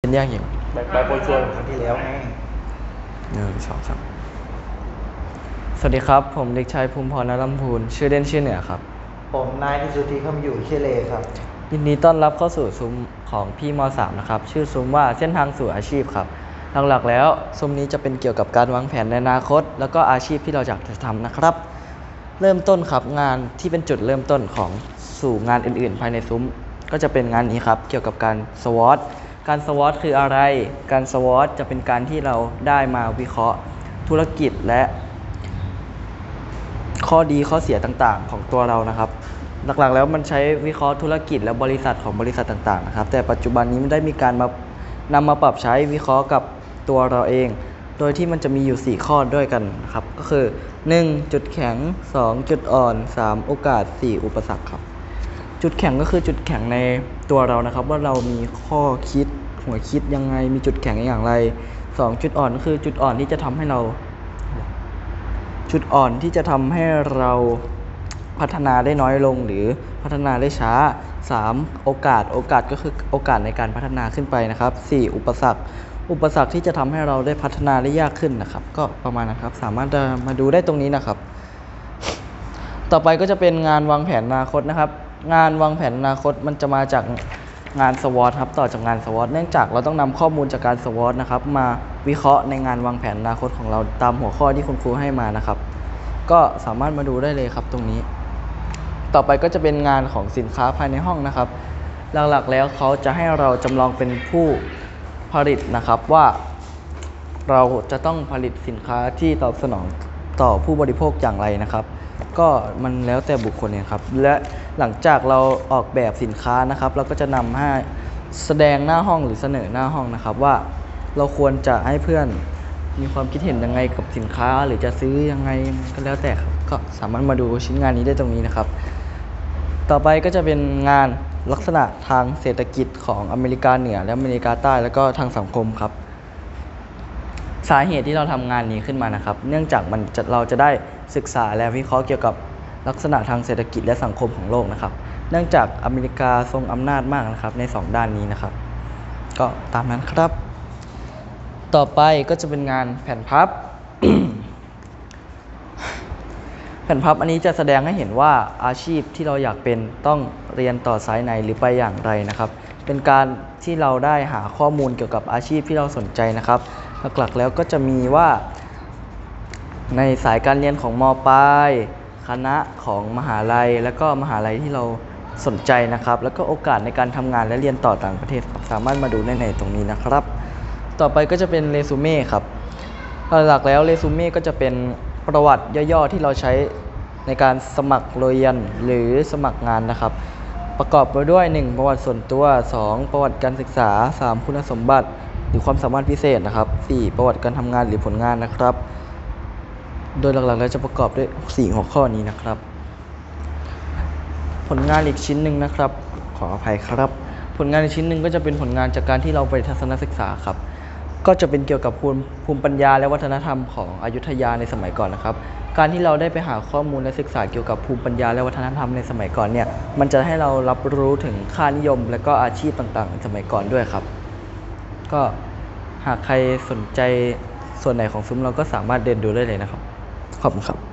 เป็นยากอยู่ใบใบโปรยชวนของครั้งที่แล้วไงหนึ่งสองสามสวัสดีครับ ผมเด็กชายภูมิพรนลำพูน ชื่อเล่นชื่อเหนือครับ ผมนายทิสุธีคำอยู่เชยเลครับ ยินดีต้อนรับเข้าสู่ซุ้มของพี่ม .3 นะครับ ชื่อซุ้มว่าเส้นทางสู่อาชีพครับ หลักๆแล้วซุ้มนี้จะเป็นเกี่ยวกับการวางแผนในอนาคต แล้วก็อาชีพที่เราอยากจะทำนะครับ เริ่มต้นครับงานที่เป็นจุดเริ่มต้นของสู่งานอื่น ๆ ภายในซุ้ม ก็จะเป็นงานนี้ครับ เกี่ยวกับการสวอต การสวอตคืออะไร การสวอตจะเป็นการที่เราได้มาวิเคราะห์ธุรกิจและข้อดีข้อเสียต่างๆ ของตัวเรานะครับ หลักๆแล้วมันใช้วิเคราะห์ธุรกิจและบริษัทของบริษัทต่างๆนะครับ แต่ปัจจุบันนี้มันได้มีการมานำมาปรับใช้วิเคราะห์กับตัวเราเอง โดยที่มันจะมีอยู่ 4 ข้อด้วยกันนะครับ ก็คือ 1. จุดแข็ง 2. จุดอ่อน 3. โอกาส 4. อุปสรรคครับ จุดแข็งก็คือจุดแข็งในตัวเรานะครับ ว่าเรามีข้อคิดหัวคิดยังไงมีจุดแข็งอย่างไร 2. จุดอ่อนก็คือจุดอ่อนที่จะทำให้เรา จุดอ่อนที่จะทำให้เราพัฒนาได้น้อยลงหรือพัฒนาได้ช้า 3. โอกาสโอกาสก็คือโอกาสในการพัฒนาขึ้นไปนะครับ 4. อุปสรรค อุปสรรคที่จะทำให้เราได้พัฒนาได้ยากขึ้นนะครับ ก็ประมาณนะครับ สามารถจะมาดูได้ตรงนี้นะครับ ต่อไปก็จะเป็นงานวางแผนอนาคตนะครับ งานวางแผนอนาคตมันจะมาจากงานสวอตครับต่อจากงานสวอตเนื่องจากเราต้องนำข้อมูลจากการสวอตนะครับมาวิเคราะห์ในงานวางแผนอนาคตของเราตามหัวข้อที่คุณครูให้มานะครับ ก็สามารถมาดูได้เลยครับตรงนี้ ต่อไปก็จะเป็นงานของสินค้าภายในห้องนะครับ หลักๆแล้วเขาจะให้เราจำลองเป็นผู้ผลิตนะครับว่า เราจะต้องผลิตสินค้าที่ตอบสนองต่อผู้บริโภคอย่างไรนะครับ ก็มันแล้วแต่บุคคลเนี่ยครับ และหลังจากเราออกแบบสินค้านะครับ เราก็จะนำให้แสดงหน้าห้องหรือเสนอหน้าห้องนะครับ ว่าเราควรจะให้เพื่อนมีความคิดเห็นยังไงกับสินค้า หรือจะซื้อยังไงก็แล้วแต่ครับก็สามารถมาดูชิ้นงานนี้ได้ตรงนี้นะครับ ต่อไปก็จะเป็นงานลักษณะทางเศรษฐกิจของอเมริกาเหนือและอเมริกาใต้แล้วก็ทางสังคมครับ สาเหตุที่เราทำงานนี้ขึ้นมานะครับ เนื่องจากมันจะเราจะได้ศึกษาและวิเคราะห์เกี่ยวกับลักษณะทางเศรษฐกิจและสังคมของโลกนะครับ เนื่องจากอเมริกาทรงอำนาจมากนะครับใน 2 ด้านนี้นะครับ ก็ตามนั้นครับ ต่อไปก็จะเป็นงานแผ่นพับ แผ่นพับอันนี้จะแสดงให้เห็นว่าอาชีพที่เราอยากเป็นต้องเรียนต่อสายไหนหรือไปอย่างไรนะครับ เป็นการที่เราได้หาข้อมูลเกี่ยวกับอาชีพที่เราสนใจนะครับ หลักๆแล้วก็จะมีว่า ในสายการเรียนของมปลายคณะของมหาลัย แล้วก็มหาลัยที่เราสนใจนะครับ แล้วก็โอกาสในการทำงานและเรียนต่อต่างประเทศครับสามารถมาดูได้ในตรงนี้นะครับ ต่อไปก็จะเป็นเรซูเม่ครับหลักๆแล้วเรซูเม่ก็จะเป็นประวัติย่อๆที่เราใช้ในการสมัครเรียนหรือสมัครงานนะครับ ประกอบไปด้วย 1 ประวัติส่วนตัว 2 ประวัติการศึกษา 3 คุณสมบัติ หรือความสามารถพิเศษนะครับ 4 ประวัติการทำงานหรือผลงานนะครับ โดยหลักๆแล้วจะประกอบด้วย 4 หัวข้อนี้นะครับ ผลงานอีกชิ้นหนึ่งนะครับ ขออภัยครับ ผลงานอีกชิ้นหนึ่งก็จะเป็นผลงานจากการที่เราไปทัศนศึกษาครับ ก็จะเป็นเกี่ยวกับภูมิภูมิปัญญาและวัฒนธรรมของอยุธยาในสมัยก่อนนะครับ การที่เราได้ไปหาข้อมูลและศึกษาเกี่ยวกับภูมิปัญญาและวัฒนธรรมในสมัยก่อนเนี่ย มันจะให้เรารับรู้ถึงค่านิยม และก็อาชีพต่างๆในสมัยก่อนด้วยครับ ก็หากใครสนใจส่วนไหนของซุ้มเราก็สามารถเดินดูได้เลยนะครับ ขอบคุณครับ